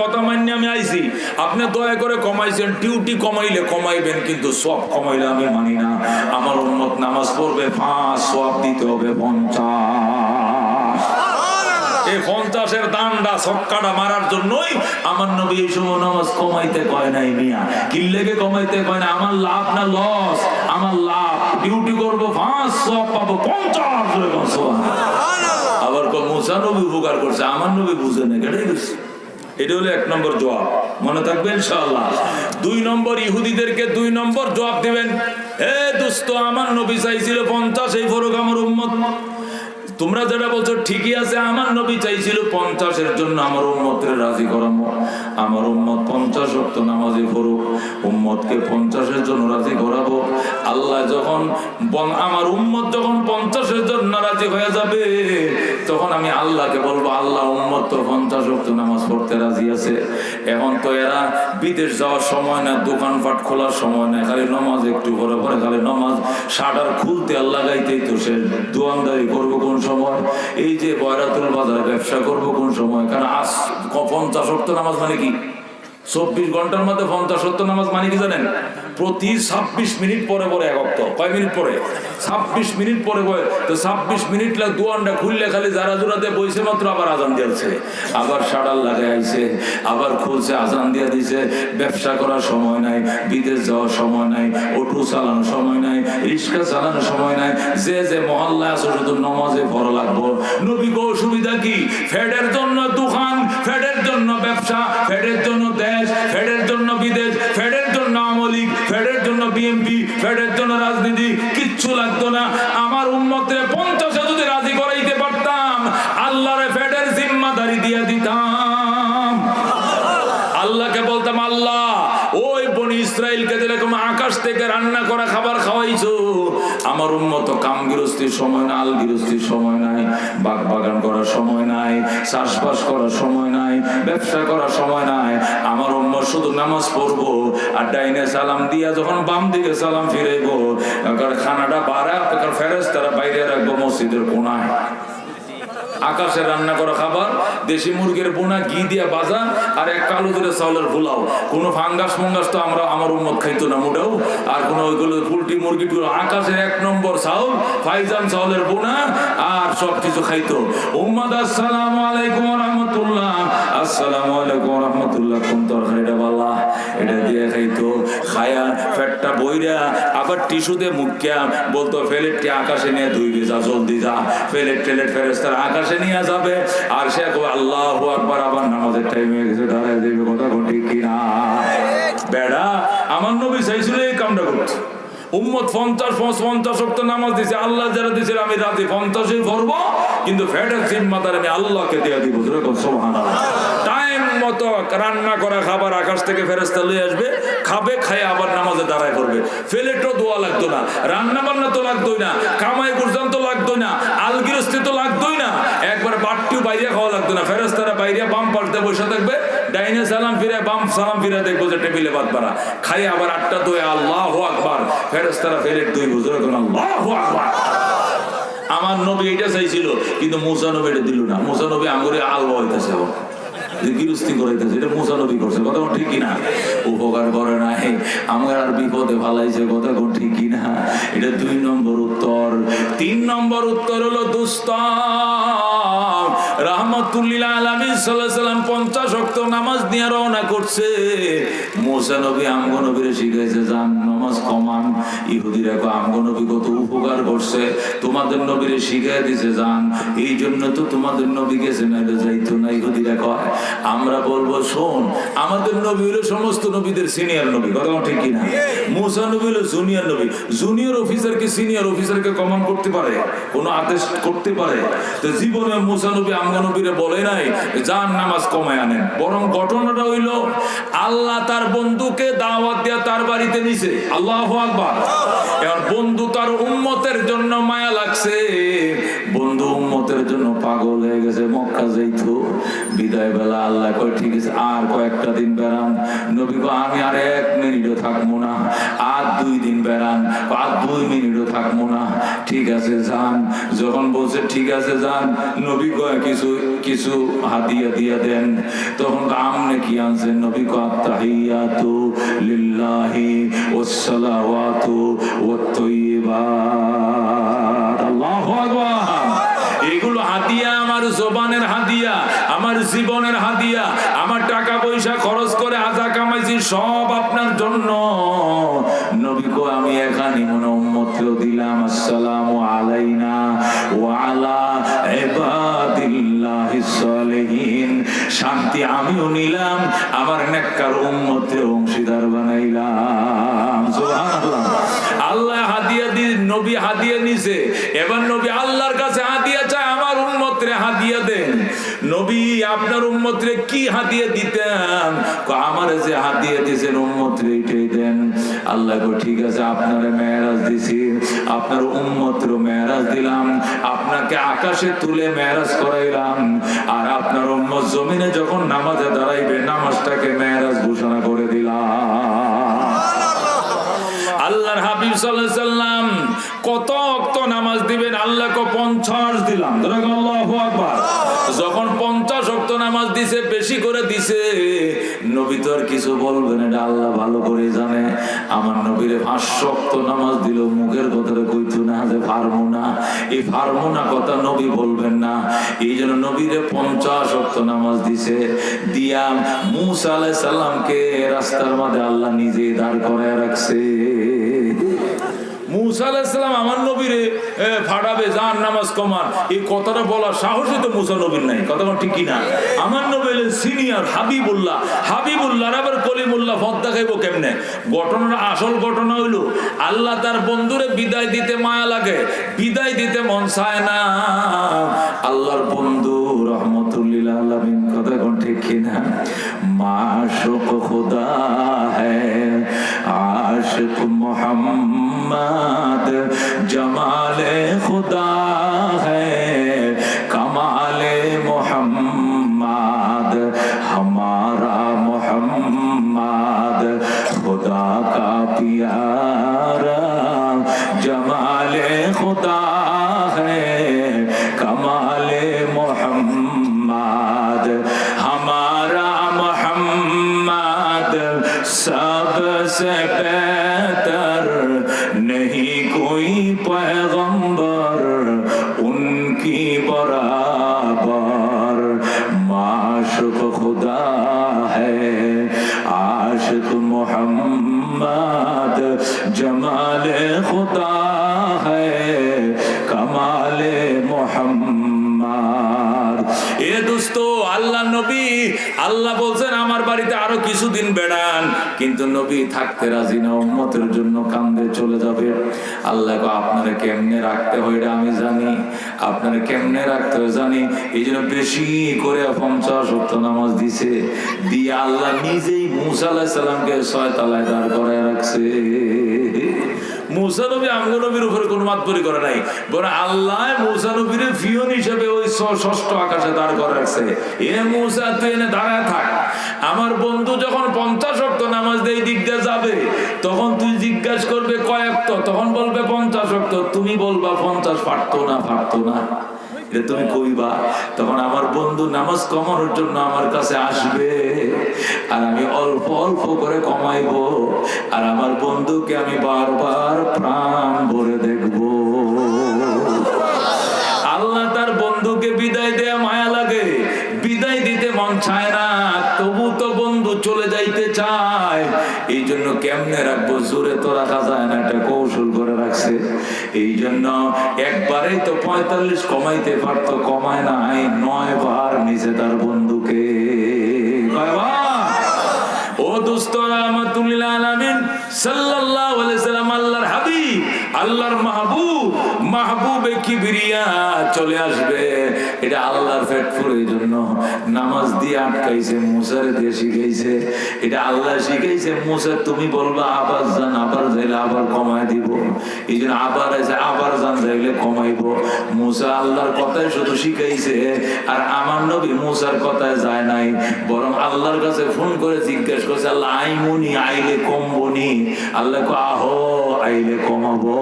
কথা মান্য আমি আইছি। আপনি দয়া করে কমাইছেন ডিউটি কমাইলে কমাইবেন কিন্তু সব কমাইলে আমি মানি না। আমার উন্মত নামাজ পড়বে পাঁচ সব দিতে হবে পঞ্চাশ। এই পঞ্চাশের দান্ডা ছক্কাটা মারার জন্যই আমার নবী এই সময় নামাজ কমাইতে কয় নাই মিয়া। কিল্লেকে কমাইতে কয় না আমার লাভ না লস? আমার লাভ ডিউটি করব পাঁচ সব পাবো পঞ্চাশ আবার কো মুসা নবী উপকার করছে আমার নবী বুঝে না কেটে গেছে। এটা হলো এক নম্বর জবাব। মনে থাকবে ইনশাআল্লাহ। দুই নম্বর ইহুদিদেরকে দুই নম্বর জবাব দিবেন হে দোস্ত আমার নবী চাইছিল পঞ্চাশ এই ফরক আমার উম্মত। তোমরা যেটা বলছো, ঠিকই আছে, আমার নবী চাইছিল পঞ্চাশের জন্য আমার উম্মতের রাজি করামো। আমার উম্মত পঞ্চাশ অক্ত নামাজি করুক উম্মতকে পঞ্চাশের জন্য রাজি করাবো। আল্লাহ যখন আমার উম্মত যখন পঞ্চাশের জন্য রাজি হয়ে যাবে, তখন আমি আল্লাহকে বলব, আল্লাহ, উম্মত তো পঞ্চাশ অক্ত নামাজ পড়তে রাজি আছে। এখন তো এরা বিদেশ যাওয়ার সময় না, দোকানপাট খোলার সময় না, খালি নমাজ একটু পরে পরে খালি নমাজ। শাটার খুলতে আল্লাহ গাইতেই তো সে দোয়ানদারি করব কোন সময়। এই যে বয়রাতুল বাজারে, ব্যবসা করব কোন সময়? কারণ আজ পঞ্চাশ অর্থ নামাজ মানে কি? চব্বিশ ঘণ্টার মধ্যে পঞ্চাশ সত্তর নামাজ মানে কি জানেন? প্রতি ছাব্বিশ মিনিট পরে পরে এক অক্ত। কয় মিনিট পরে? ছাব্বিশ মিনিট পরে পরে। তো ছাব্বিশ মিনিট লাগ দুয়ানটা খুললে খালি যারা জোড়াতে বইছে মাত্র আবার আজান দিয়েছে আবার শাড়াল লাগাই আইছে, আবার খুলছে, আজান দিয়ে দিছে। ব্যবসা করার সময় নাই, বিদেশ যাওয়ার সময় নাই, অটো চালানোর সময় নাই, রিক্সা চালানোর সময় নাই। যে যে মহল্লায় আছে শুধু নমাজে ভরা লাগবো। নবী গো সুবিধা কি? ফেডের জন্য ফেডের জন্য ব্যবসা, ফেডের জন্য দেশ, ফেডের জন্য বিদেশ, ফেডের জন্য আমলিক, ফেডের জন্য বিএমপি ফেডের জন্য রাজনীতি, কিচ্ছু লাগতো না। আমার উন্মতে পঞ্চাশে যদি রাজি করাইতে পারতাম, আল্লাহরে ফেডের জিম্মাদারি দিয়ে দিতাম। আল্লাহকে বলতাম, আল্লাহ, ওই বনি ইসরায়েলকে যেরকম আকাশ থেকে রান্না করা খাবার খাওয়াইছো, আমার উন্মত কাম গৃহস্থির সময় না আল গৃহস্থির সময় বাগ বাগান করার সময় নাই, চাষবাস করার সময় নাই, ব্যবসা করার সময় নাই। আমার অন্য শুধু নামাজ পড়ব আর ডাইনে সালাম দিয়া যখন বাম দিকে সালাম ফিরাইবো খানাটা বাড়া ফেরেস তারা বাইরে রাখব মসজিদের কোনায়। আকাশে রান্না করা খাবার দেশি মুরগির বোনা ঘি দিয়া বাজা আর এক কালো করে চাউলের পোলাও। কোনো ফাঙ্গাস মুঙ্গাস তো আমরা আমার উন্মত খাইতো না মোটাও। আর কোনো ওইগুলো পোলট্রি মুরগি টুরগি, আকাশের এক নম্বর চাউল ফাইজান চাউলের বোনা আর সব কিছু খাইতো। উম্মাদ আসসালামু আলাইকুম রহমতুল্লাহ। আসসালামু আলাইকুম রহমতুল্লাহ কোন তরকারিটা বালা? এটা দিয়ে খাইতো। খায়া পেটটা বইরা আবার টিস্যুতে মুখিয়া বলতো ফেলেটটি আকাশে নিয়ে ধুইবি যা জলদি যা। ফেলেট টেলেট ফেরেস্তার আকাশে নিয়ে যাবে। আর সে আল্লাহ আকবার আবার নামাজের টাইম হয়ে গেছে দাঁড়ায় দেবে কথা ঠিক কিনা। বেড়া, আমার নবী চাইছিল এই কামটা করতে রান্না করা খাবার আকাশ থেকে আসবে, খাবে আবার দাঁড়ায় করবে। দোয়া লাগতো না রান্না বান্না তো লাগতোই না কামাই গুরজান তো লাগতোই না আলগিরস্তি তো লাগতোই না একবার বাটটিও বাইরে খাওয়া লাগতো না ফেরেস্তারা বাইরে বাম পাল্টে বসে থাকবে ডাইনে সালাম ফিরে বাম সালাম ফিরে দেখব যে টেবিলে বাদ বাড়া। খাই আবার আটটা আল্লাহ ফেরেস্তারা ফেলেট দুই আল্লাহ আমার নবী এটা চাইছিল, কিন্তু নবী এটা দিল না। নবী হইতেছে করাইতেছে এটা নবী করছে, কথা ঠিক কিনা? উপকার করে নাই, আমার আর বিপদে ফালাইছে, কথা কোন ঠিক কিনা? এটা দুই নম্বর উত্তর। তিন নম্বর উত্তর হলো দুস্তাম রহমতুল্লিল্লাহ আলমী সাল্লাহ সাল্লাম পঞ্চাশ অক্ত নামাজ নিয়ে রওনা করছে। মুসা নবী শিখাইছে যান নামাজ কমান। ইহুদিরা কো কত উপকার করছে। তোমাদের নবীরে শিখাই দিছে যান এই জন্য তো তোমাদের যাইতো না, ইহুদিরা কয়। আমরা বলব, শোন, আমাদের নবী হলো সমস্ত নবীদের সিনিয়র নবী। কথা ঠিক কিনা? মুসা নবী হলো জুনিয়র নবী। জুনিয়র অফিসারকে সিনিয়র অফিসারকে কমান করতে পারে, কোনো আদেশ করতে পারে। তো জীবনে মুসা নবী আমগো বলে নাই যান নামাজ কমায় আনেন। বরং ঘটনাটা হইল, আল্লাহ তার বন্ধুকে দাওয়াত দিয়া তার বাড়িতে নিছে। আল্লাহ আকবার। এবার বন্ধু তার উন্মতের জন্য মায়া লাগছে। উম্মতের জন্য পাগল হয়ে গেছে মক্কা যাইতো বিদায় বেলা আল্লাহ কয় ঠিক আছে আর কয়েকটা দিন বেড়ান। নবী কয়, আমি আর এক মিনিটও থাকব না আর দুই দিন বেড়ান আর দুই মিনিটও থাকব না। ঠিক আছে যান। যখন বলছে ঠিক আছে যান নবী কয় কিছু কিছু হাদিয়া দিয়া দেন। তখন আমনে কি আনছেন? নবী কয় তাহিয়াতু লিল্লাহি ওয়াসসালাওয়াতু ওয়াত-তাইয়্যিবাত আল্লাহু আকবার। হাদিয়া, আমার জবানের হাদিয়া, আমার জীবনের হাদিয়া, আমার টাকা পয়সা খরচ করে আজা কামাইছি, সব আপনার জন্য। নবী কো আমি এখানে মনে উম্মতকেও দিলাম, আসসালামু আলাইনা ওয়া আলা ইবাদিল্লাহিস সালিহিন। শান্তি আমিও নিলাম, আমার নেককার উম্মতের অংশীদার বানাইলাম। সুবহানাল্লাহ। আল্লাহ হাদিয়া দি, নবী হাদিয়া নিছে, এবার নবী আল্লাহর কাছে নবী আপনার উম্মতরে কি হাদিয়া দিতেন? আমার যে হাদিয়া দিয়েছেন উম্মতরে এটাই দেন। আল্লাহ গো ঠিক আছে আপনারে মেরাজ দিছি। আপনার উম্মতর মেরাজ দিলাম। আপনাকে আকাশে তুলে মেরাজ করাইলাম। আর আপনার উম্মত জমিনে যখন নামাজে দাঁড়াইবে নামাজটাকে মেরাজ ঘোষণা করে দিলাম। আল্লাহর হাবিব সাল্লাম কত অক্ত নামাজ দিবেন? আল্লাহকে পঞ্চাশ দিলাম। যখন পঞ্চাশ অক্ত নামাজ দিছে, বেশি করে দিছে। নবী তো আর কিছু বলবেন এটা আল্লাহ ভালো করে জানে। আমার নবীরে পাঁচশো অক্ত নামাজ দিল মুখের কথাটা কইতো না যে পারব না এই পারব না কথা নবী বলবেন না। এই জন্য নবীরে পঞ্চাশ অক্ত নামাজ দিছে। দিয়া মুসা আলাইহিস সালামকে রাস্তার মাঝে আল্লাহ নিজে দাঁড় করায় রাখছে। মুসা আলাইসালাম আমার ফাটাবে নামাজ কমান। তো মুসা নবীর নাই। আমার নবী সিনিয়র হাবিবুল্লাহ। হাবিবুল্লাহ আবার কলিমুল্লাহ কেমনে? আসল ঘটনা হইল, আল্লাহ তার বন্ধুরে বিদায় দিতে মায়া লাগে। বিদায় দিতে মন চায় না। আল্লাহর বন্ধু রহমতুল্লিল আলমিন, কথা কোন ঠিক কিনা? মাশুক খুদা হ্যায় আশিক মোহাম্মদ محمد جمال خدا ہے کمال محمد ہمارا محمد خدا کا پیارا جمال خدا ہے کمال محمد ہمارا محمد سب سے بہتر कोई पैगंबर उनकी बराबर এ দোস্ত, আল্লাহ নবী, আল্লাহ বলছেন, আমার বাড়িতে আরও কিছুদিন বেড়ান। কিন্তু নবী থাকতে রাজি না, উম্মতের জন্য কান্দে চলে যাবে। আল্লাহ আপনারা কেমনে রাখতে হয় এটা আমি জানি, আপনারা কেমনে রাখতে হয় জানি। এই জন্য বেশি করে পঞ্চাশ সত্য নামাজ দিছে, দিয়ে আল্লাহ নিজেই মুসা আলাহিস সালামকে ছয় তালায় দাঁড় করায় রাখছে। মুসা নবী আমগো নবীর উপরে কোনো মাতবরি করে নাই। বরং আল্লাহ মুসা নবীর ফিয়ন হিসেবে ওই ষষ্ঠ আকাশে দাঁড় করে রাখছে। এ মুসা, তুই এনে দাঁড়ায় থাক। আমার বন্ধু যখন পঞ্চাশ অক্ত নামাজ দেই দিক দিয়ে যাবে। তখন তুই জিজ্ঞাসা করবে কয়েকত তখন বলবে পঞ্চাশ অক্ত তুমি বলবা পঞ্চাশ পারতো না পারতো না। এটা তুমি কইবা তখন আমার বন্ধু নামাজ কমানোর জন্য আমার কাছে আসবে। আর আমি অল্প অল্প করে কমাইবো, আর আমার বন্ধুকে আমি বারবার প্রাণ ভরে দেখব। আল্লাহ তার বন্ধুকে বিদায় দেয়া মায়া লাগে, বিদায় দিতে মন চায় না, তবু তো বন্ধু চলে যাইতে চায়। এই জন্য কেমনে রাখব? জোরে তো রাখা যায় না একটা কৌশল করে রাখছে। এই জন্য একবারে তো পঁয়তাল্লিশ কমাইতে পারতো, কমায় নাই, নয় বার নিজে তার বন্ধুকে। আল্লাহর মাহবুব মাহবুবে কিবিরিয়া চলে আসবে। এটা আল্লাহর ফেটফুরের জন্য নামাজ দিয়ে আটকাইছে, মুসার দিয়ে শিখাইছে। এটা আল্লাহ শিখাইছে, মুসা তুমি বলবা আবার যান, আবার যাইলে আবার কমায় দিব। এই জন্য আবার আছে আবার যান, যাইলে কমাইব। মুসা আল্লাহর কথাই শুধু শিখাইছে, আর আমার নবী মুসার কথায় যায় নাই। বরং আল্লাহর কাছে ফোন করে জিজ্ঞেস করছে, আল্লাহ, আইমুনি, আইলে কমবনি আল্লাহ আহো, আইলে কমাবো।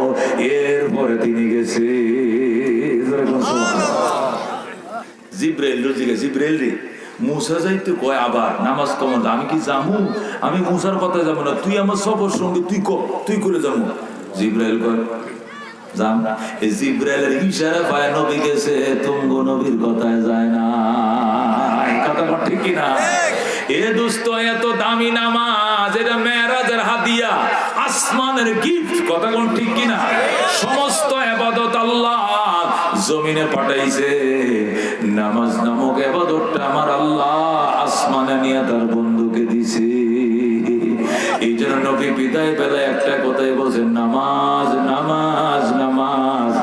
এরপরে তিনি গেছে জিব্রাইল রুজিকে জিব্রাইল রে মুসা যাইতে কয় আবার? নামাজ কমন? আমি কি জামু আমি মুসার কথা যাব না। তুই আমার সফর সঙ্গে তুই ক তুই করে যাব জিব্রাইল কয় যান এই জিব্রাইলের ইশারা পায় নবী গেছে তুঙ্গ নবীর কথায় যায় না। কথা ঠিক কি না এ দোস্ত এত দামি নামাজ এটা মেরাজের হাদিয়া আসমানের গিফট কথা কোন ঠিক কিনা? সমস্ত আবাদত আল্লাহ জমিনে পাঠাইছে। নামাজ নামক আবাদতটা আমার আল্লাহ আসমানে নিয়ে তার বন্ধুকে দিছে। নামাজ নামাজ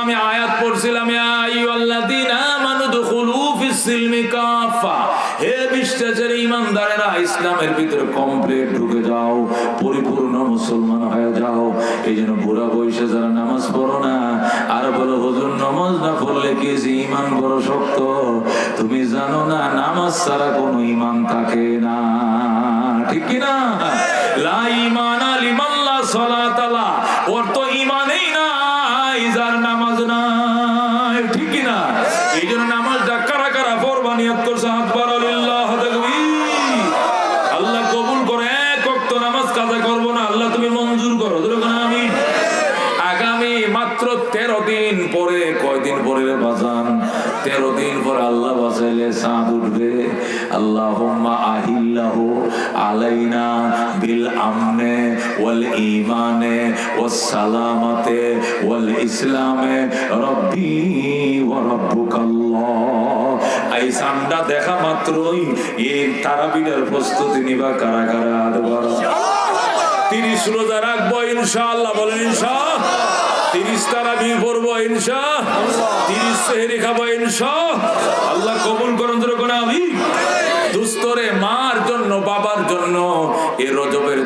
আমি আয়াত পড়ছিলাম ফিস হে বিশ্বাসের ইমানদারেরা ইসলামের ভিতরে কমপ্লিট ঢুকে যাও, পরিপূর্ণ মুসলমান হয়ে যাও। এই জন্য বুড়া বয়সে যারা নামাজ পড়ো না, আর বলো, হজুর, নামাজ না পড়লে কি যে ইমান বড় শক্ত? তুমি জানো না, নামাজ ছাড়া কোনো ইমান থাকে না। ঠিক কি কাজা করব না, আল্লাহ তুমি মঞ্জুর করো আমি। আগামী মাত্র তেরো দিন পরে কয়দিন পরে বাজান? তেরো দিন পরে আল্লাহ বাসাইলে চাঁদ উঠবে। আল্লাহ আহিল্লাহ আলাইনা বিল আমনে ওয়াল ইমানে ওয়াল ইসলামে। রব্বি এই দেখা মাত্রই এই তারাবিনের প্রস্তুতি নিবা কারা কারা। তিরিশ রোজা রাখব ইনশাআল্লাহ, বলেন ইনশা তিরিশ তারা বিয়ে পড়ব ইনশা তিরিশ সেহেরি খাব ইনশা আল্লাহ কবুল করুন আমি দুস্তরে মার জন্য, বাবার জন্য এ রজবের